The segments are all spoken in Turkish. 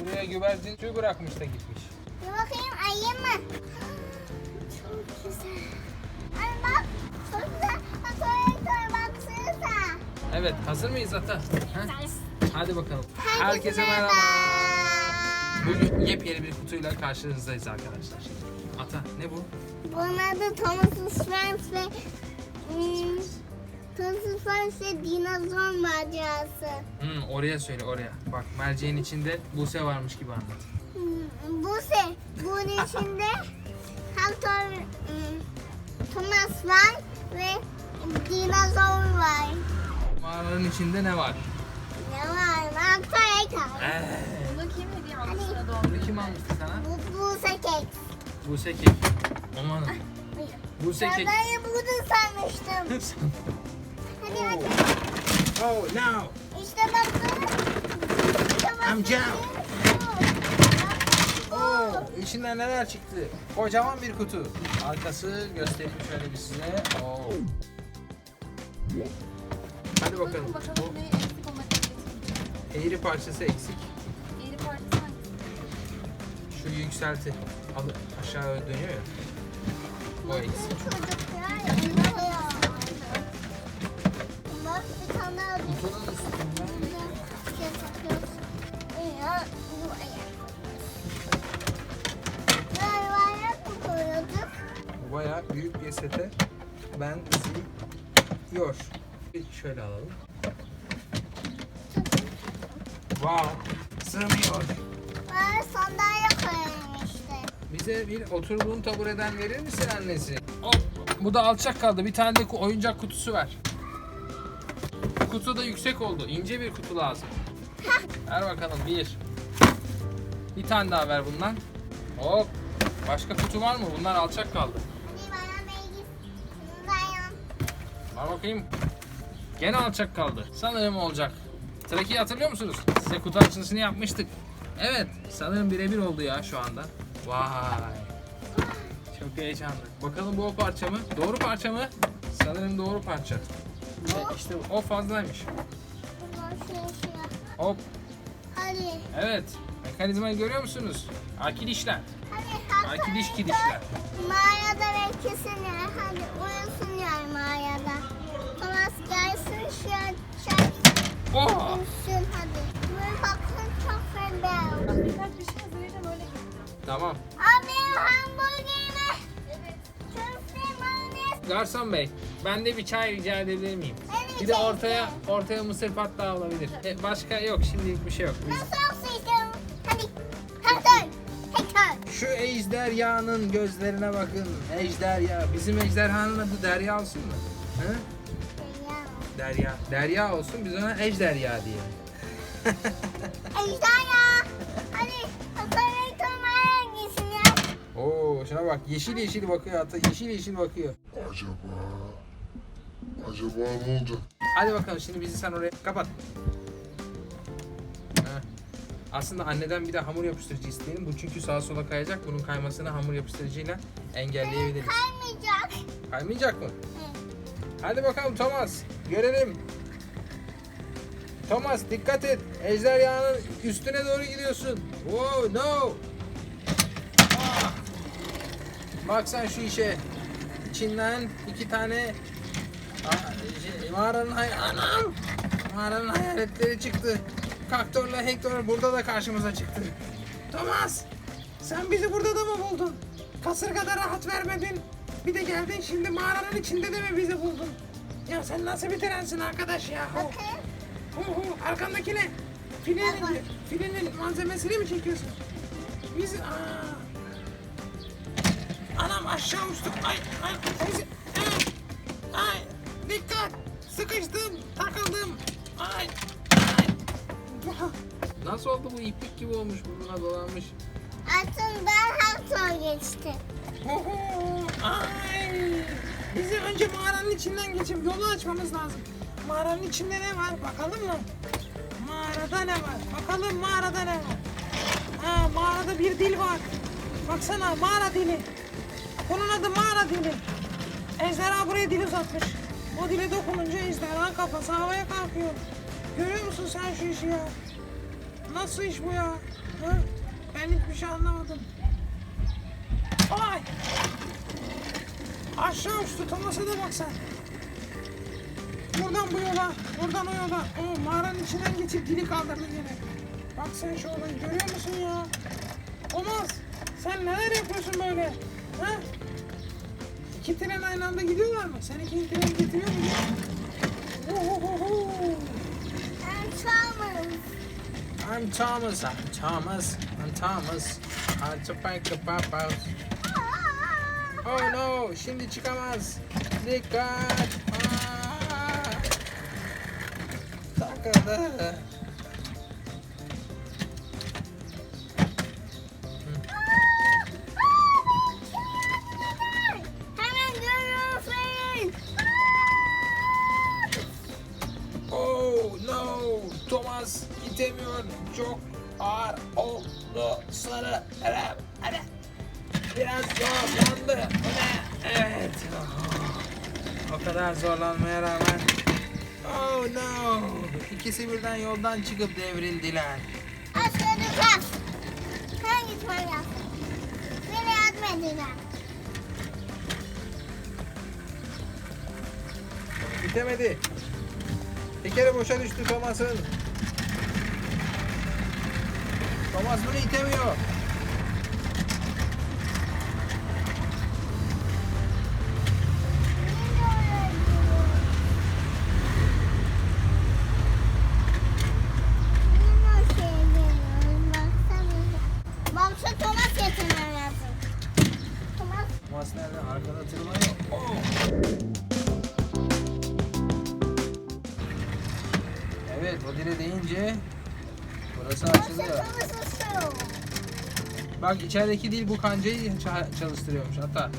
buraya güvercin tüy bırakmış da gitmiş. Bir bakayım ayı mı? Çok güzel. Anne bak. Çok güzel. Atölyeye baksanıza. Evet hazır mıyız Ata? Ha? Hadi bakalım. Herkese Herkese merhaba. merhaba. Bugün yepyeni bir kutuyla karşınızdayız arkadaşlar. Ata ne bu? Bunun adı Thomas Friends ve hmm, Thomas Friends ve dinozor macerası. Hmm, oraya söyle oraya. Bak merceğin içinde Buse varmış gibi anlat. Hmm, Bu şey, bunun içinde Hector, hmm, Thomas var ve dinozor var. Mağaranın içinde ne var? Ne var? Hector. Ee, Bunu kim hediye Hadi. sana doğum bunu kim almıştı sana? Bu, bu sekek. Buse kek. Aman. Buse kek. Ben bunu sanmıştım. Hadi hadi. Oh no. İşte baksana. Amca. Oh, içinden neler çıktı? Kocaman bir kutu. Arkası göstereyim şöyle bir size. Oh. Hadi bakalım. Bakalım ne eksik olmak eğri parçası eksik. Eğri partisi hangisi? Şu yükselti. Al aşağı dönüyor ya. O eksik. Çocuklar yanıyor. Mı koyuyorduk? bayağı büyük bir sete benziyor. Bir Şöyle alalım. Wow. Sığmıyor. Böyle sandalye koyalım işte. Bize bir oturduğun tabureden verir misin annesi? Hop. Bu da alçak kaldı. Bir tane de oyuncak kutusu ver. Kutu da yüksek oldu. İnce bir kutu lazım. Ver bakalım bir. Bir tane daha ver bundan. Hop. Başka kutu var mı? Bunlar alçak kaldı. Var bakayım. Gene alçak kaldı. Sanırım olacak. Traki'yi hatırlıyor musunuz? Size kutu açılışını yapmıştık. Evet. Sanırım birebir oldu ya şu anda. Vay. Çok heyecanlı. Bakalım bu o parça mı? Doğru parça mı? Sanırım doğru parça. E, işte o fazlaymış. Hop. Hadi. Evet. Mekanizmayı görüyor musunuz? Akil işler. Hadi Akil iş gidişler. Mağarada beklesin ya. Hadi uyusun ya mağarada. Thomas gelsin şu an çay Oh! uyusun hadi. Böyle bakın çok fena. Birkaç bir şey hazırlayacağım öyle gideceğim. Tamam. Abi hamburgerime. Evet. Garson bey, ben de bir çay rica edebilir miyim? Evet, Bir de ortaya ortaya mısır patlağı olabilir. E, başka yok, şimdilik bir şey yok. Biz- su istiyorum. Hadi. Hector. Hector. Şu ejderhanın gözlerine bakın. Ejderha. Bizim ejderhanın adı Derya olsun mu? Hı? Derya. Derya olsun biz ona ejderha diyelim. Ejder ya. Hadi. Hasan Hector mağaraya gitsin ya. Oo, şuna bak yeşil yeşil bakıyor hatta yeşil yeşil bakıyor. Acaba... Acaba ne olacak? Hadi bakalım şimdi bizi sen oraya kapat. Aslında anneden bir de hamur yapıştırıcı isteyelim. Bu çünkü sağa sola kayacak. Bunun kaymasını hamur yapıştırıcıyla engelleyebiliriz. Kaymayacak. Kaymayacak mı? Hadi bakalım Thomas. Görelim. Thomas dikkat et. Ejderhanın üstüne doğru gidiyorsun. Wow no. Ah. Bak sen şu işe. İçinden iki tane mağaranın hay anam. Mağaranın hayaletleri çıktı. Kaktorla Hector burada da karşımıza çıktı. Thomas, sen bizi burada da mı buldun? Kasırgada rahat vermedin. Bir de geldin şimdi mağaranın içinde de mi bizi buldun? Ya sen nasıl bir trensin arkadaş ya? Bakın. hu, hu. Arkandaki ne? Filenin, filenin malzemesini mi çekiyorsun? Biz... Aa. Anam aşağı uçtuk. Ay, ay, ay, ay, ay, dikkat. Sıkıştım, takıldım. Ay, ay. Nasıl oldu bu iplik gibi olmuş burnuna dolanmış. Aslında Hector geçti. Huhu, Ay. Bizi önce mağaranın içinden geçip yolu açmamız lazım. Mağaranın içinde ne var bakalım mı? Mağarada ne var? Bakalım mağarada ne var? Ha, mağarada bir dil var. Baksana mağara dili. Bunun adı mağara dili. Ejderha buraya dil uzatmış. O dile dokununca ejderha kafası havaya kalkıyor. Görüyor musun sen şu işi ya? Nasıl iş bu ya? Ha? Ben hiçbir şey anlamadım. Ay! Aşağı uçtu Thomas'a da bak sen. Buradan bu yola, buradan o yola. O mağaranın içinden geçip dili kaldırdı yine. Bak sen şu olayı görüyor musun ya? Thomas, sen neler yapıyorsun böyle? Ha? İki tren aynı anda gidiyorlar mı? Sen iki tren getiriyor musun? Ohohoho. I'm Thomas. I'm Thomas, I'm Thomas, I'm Thomas. I'm to pack the pop out. Oh no, şimdi çıkamaz. Dikkat. Aa! Takıldı. İtemiyor. Çok ağır oldu sarı. Ara. Biraz zorlandı. Evet. Oh. O kadar zorlanmaya rağmen. Oh no. İkisi birden yoldan çıkıp devrildiler. Aşağıda kal. Sen gitmen lazım. Beni yardım edeceğim. Bitemedi. Bir kere boşa düştü Thomas'ın. Geliyorum. Baksana. Babsa Thomas nerede? Arkada tırmanıyor. Oh. Evet o dile deyince burası açılıyor. Bak içerideki dil bu kancayı ça- çalıştırıyormuş hatta.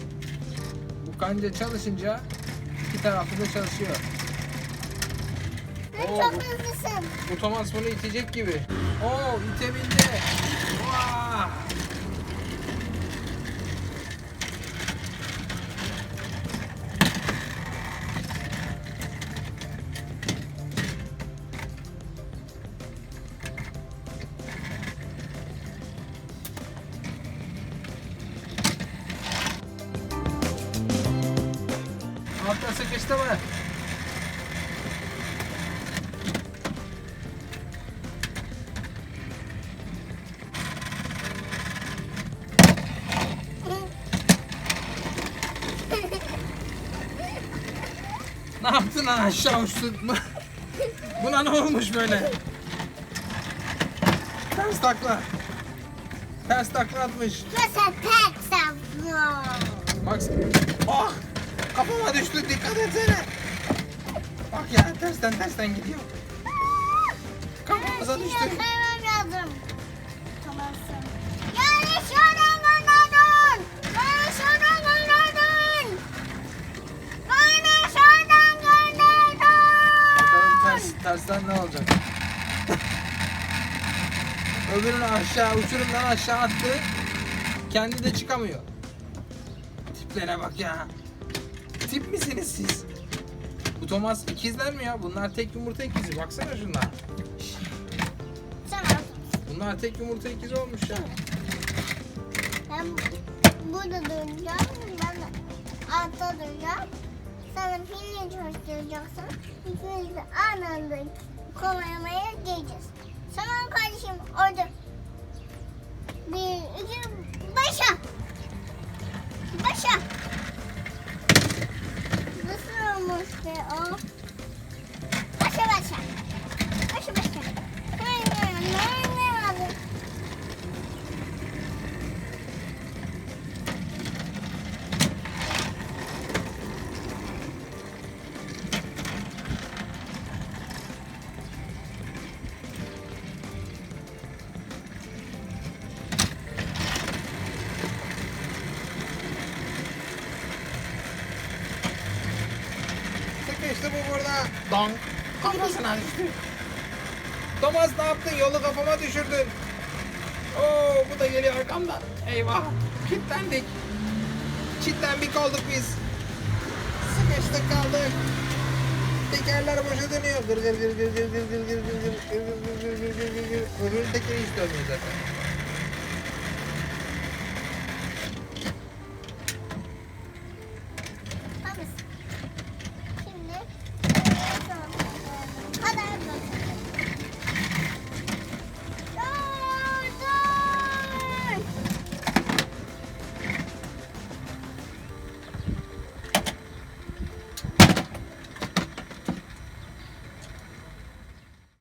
Bu kanca çalışınca iki taraflı da çalışıyor. Sen Oo, çok hızlısın. Bu Thomas bunu itecek gibi. Oo itebildi. Vah! Altta sıkıştı mı? Ne yaptın lan aşağı uçtun? Buna ne olmuş böyle? Ters takla. Ters takla atmış. Mesela tek saplı. Bak. Ah! Kafama düştü dikkat etsene. Bak ya tersten tersten gidiyor. Kafamıza düştü. Yakalamam lazım. Yanlış yerden gönderdin. Yanlış yerden gönderdin. Bakalım ters, tersten ne olacak? Öbürünü aşağı, uçurumdan aşağı attı. Kendi de çıkamıyor. Tiplere bak ya. Tip misiniz siz? Bu Thomas ikizler mi ya? Bunlar tek yumurta ikizi. Baksana şunlar. Tamam. Bunlar tek yumurta ikizi olmuş ya. Ben burada duracağım. Ben altta duracağım. Sen filmi çalıştıracaksın. İkimiz de aynı anda kovalamaya geleceğiz. Tamam kardeşim orada. Bir, iki, başa. Başa. Nasıl olmuş be Donk. Kafasına düştü. Thomas ne yaptın? Yolu kafama düşürdün. Oo bu da geliyor arkamdan. Eyvah. Kilitlendik. Çitlenbik olduk biz. Sıkıştık kaldık. tekerler boşa dönüyor. Gır gır gır gır gır gır gır gır gır gır gır gır gır gır gır gır gır. Tekeri hiç dönmüyor zaten.